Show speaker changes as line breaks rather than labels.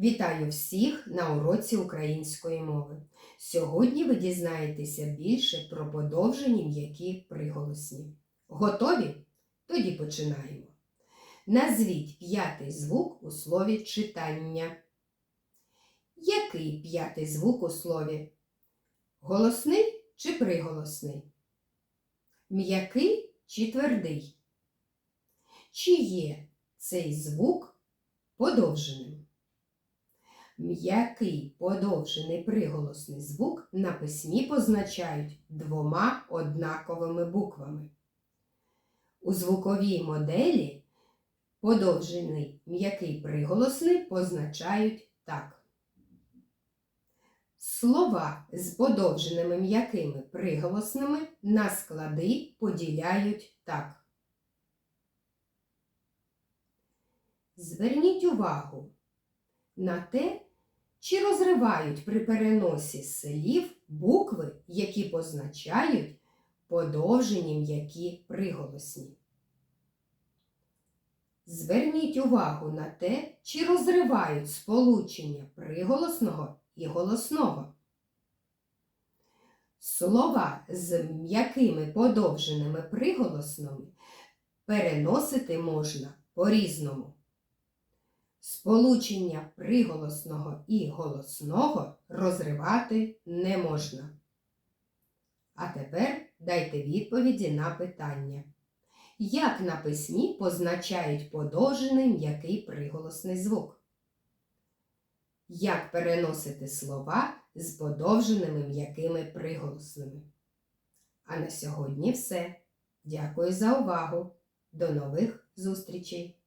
Вітаю всіх на уроці української мови. Сьогодні ви дізнаєтеся більше про подовжені м'які приголосні. Готові? Тоді починаємо. Назвіть п'ятий звук у слові читання. Який п'ятий звук у слові? Голосний чи приголосний? М'який чи твердий? Чи є цей звук подовженим? М'який подовжений приголосний звук на письмі позначають двома однаковими буквами. У звуковій моделі подовжений м'який приголосний позначають так. Слова з подовженими м'якими приголосними на склади поділяють так. Зверніть увагу на те, чи розривають при переносі слів букви, які позначають подовжені м'які приголосні. Зверніть увагу на те, чи розривають сполучення приголосного і голосного. Слова з м'якими подовженими приголосними переносити можна по-різному. Сполучення приголосного і голосного розривати не можна. А тепер дайте відповіді на питання. Як на письмі позначають подовжений м'який приголосний звук? Як переносити слова з подовженими м'якими приголосними? А на сьогодні все. Дякую за увагу. До нових зустрічей!